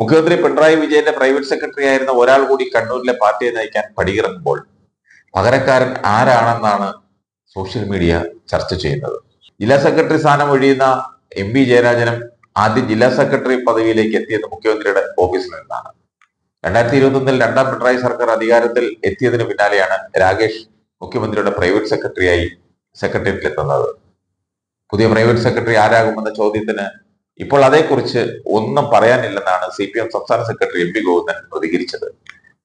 മുഖ്യമന്ത്രി പിണറായി വിജയന്റെ private secretary ആയിരുന്ന ഒരാൾ കൂടി കണ്ണൂരിലെ പാർട്ടിയെ നയിക്കാൻ പടിയിറങ്ങുമ്പോൾ പകരക്കാരൻ ആരാണെന്നാണ് സോഷ്യൽ മീഡിയ ചർച്ച ചെയ്യുന്നത്. ജില്ലാ സെക്രട്ടറി സ്ഥാനം ഒഴിയുന്ന എം പി ജയരാജനും ആദ്യം ജില്ലാ സെക്രട്ടറി പദവിയിലേക്ക് എത്തിയത് മുഖ്യമന്ത്രിയുടെ ഓഫീസിൽ നിന്നാണ്. രണ്ടായിരത്തി ഇരുപത്തൊന്നിൽ രണ്ടാം പിണറായി സർക്കാർ അധികാരത്തിൽ എത്തിയതിനു പിന്നാലെയാണ് രാകേഷ് മുഖ്യമന്ത്രിയുടെ പ്രൈവറ്റ് സെക്രട്ടറിയായി സെക്രട്ടേറിയറ്റിൽ എത്തുന്നത് പുതിയ പ്രൈവറ്റ് സെക്രട്ടറി ആരാകുമെന്ന ചോദ്യത്തിന് ഇപ്പോൾ അതേക്കുറിച്ച് ഒന്നും പറയാനില്ലെന്നാണ് സി പി എം സംസ്ഥാന സെക്രട്ടറി എം പി ഗോവിന്ദൻ പ്രതികരിച്ചത്.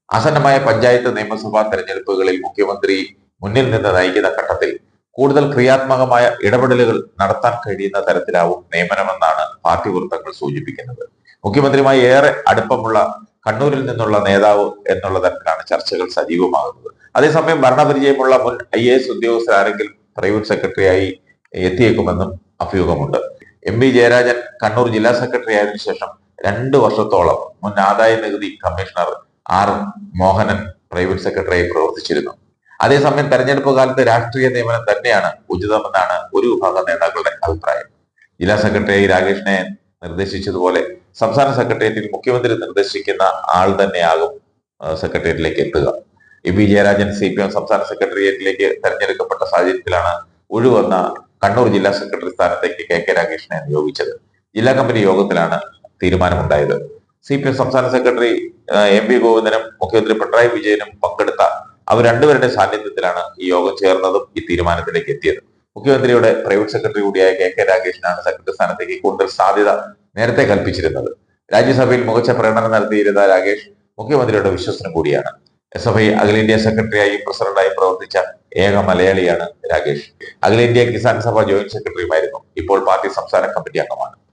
ആസന്നമായ പഞ്ചായത്ത് നിയമസഭാ തെരഞ്ഞെടുപ്പുകളിൽ മുഖ്യമന്ത്രി മുന്നിൽ നിന്ന് നയിക്കുന്ന ഘട്ടത്തിൽ കൂടുതൽ ക്രിയാത്മകമായ ഇടപെടലുകൾ നടത്താൻ കഴിയുന്ന തരത്തിലാവും നിയമനമെന്നാണ് പാർട്ടി വൃത്തങ്ങൾ സൂചിപ്പിക്കുന്നത്. മുഖ്യമന്ത്രിയുമായി ഏറെ അടുപ്പമുള്ള കണ്ണൂരിൽ നിന്നുള്ള നേതാവ് എന്നുള്ള തരത്തിലാണ് ചർച്ചകൾ സജീവമാകുന്നത്. അതേസമയം ഭരണപരിചയമുള്ള മുൻ ഐ എ എസ് ഉദ്യോഗസ്ഥരാരെങ്കിലും പ്രൈവറ്റ് സെക്രട്ടറിയായി എത്തിയേക്കുമെന്നും അഭ്യൂഹമുണ്ട്. എം വി ജയരാജൻ കണ്ണൂർ ജില്ലാ സെക്രട്ടറി ആയതിനു ശേഷം രണ്ട് വർഷത്തോളം മുൻ ആദായ നികുതി കമ്മീഷണർ ആർ മോഹനൻ പ്രൈവറ്റ് സെക്രട്ടറിയായി പ്രവർത്തിച്ചിരുന്നു. അതേസമയം തെരഞ്ഞെടുപ്പ് കാലത്ത് രാഷ്ട്രീയ നിയമനം തന്നെയാണ് ഉചിതമെന്നാണ് ഒരു വിഭാഗം നേതാക്കളുടെ അഭിപ്രായം. ജില്ലാ സെക്രട്ടറിയായി രാകേഷിനെ നിർദ്ദേശിച്ചതുപോലെ സംസ്ഥാന സെക്രട്ടേറിയറ്റിൽ മുഖ്യമന്ത്രി നിർദ്ദേശിക്കുന്ന ആൾ തന്നെയാകും സെക്രട്ടേറിയറ്റിലേക്ക് എത്തുക. A V Jayarajan C P M സംസ്ഥാന സെക്രട്ടേറിയറ്റിലേക്ക് തെരഞ്ഞെടുക്കപ്പെട്ട സാഹചര്യത്തിലാണ് ഒഴിവന്ന കണ്ണൂർ ജില്ലാ സെക്രട്ടറി സ്ഥാനത്തേക്ക് കെ കെ രാകേഷിനെ നിയോഗിച്ചത്. ജില്ലാ കമ്മിറ്റി യോഗത്തിലാണ് തീരുമാനമുണ്ടായത്. സി പി എം സംസ്ഥാന സെക്രട്ടറി എം പി ഗോവിന്ദനും മുഖ്യമന്ത്രി പിണറായി വിജയനും പങ്കെടുത്ത അവർ രണ്ടുപേരുടെ സാന്നിധ്യത്തിലാണ് ഈ യോഗം ചേർന്നതും ഈ തീരുമാനത്തിലേക്ക് എത്തിയത്. മുഖ്യമന്ത്രിയുടെ പ്രൈവറ്റ് സെക്രട്ടറി കൂടിയായ കെ കെ രാകേഷിനാണ് സെക്രട്ടറി സ്ഥാനത്തേക്ക് കൂടുതൽ സാധ്യത നേരത്തെ കൽപ്പിച്ചിരുന്നത്. രാജ്യസഭയിൽ മികച്ച പ്രകടനം നടത്തിയിരുന്ന രാകേഷ് മുഖ്യമന്ത്രിയുടെ വിശ്വസനം കൂടിയാണ്. എസ് എഫ് ഐ അഖിലേന്ത്യാ സെക്രട്ടറിയായും പ്രസിഡന്റായും പ്രവർത്തിച്ച ഏക മലയാളിയാണ് രാകേഷ്. അഖിലേന്ത്യാ കിസാൻ സഭ ജോയിന്റ് സെക്രട്ടറിയുമായിരുന്നു. ഇപ്പോൾ പാർട്ടി സംസ്ഥാന കമ്മിറ്റി അംഗമാണ്.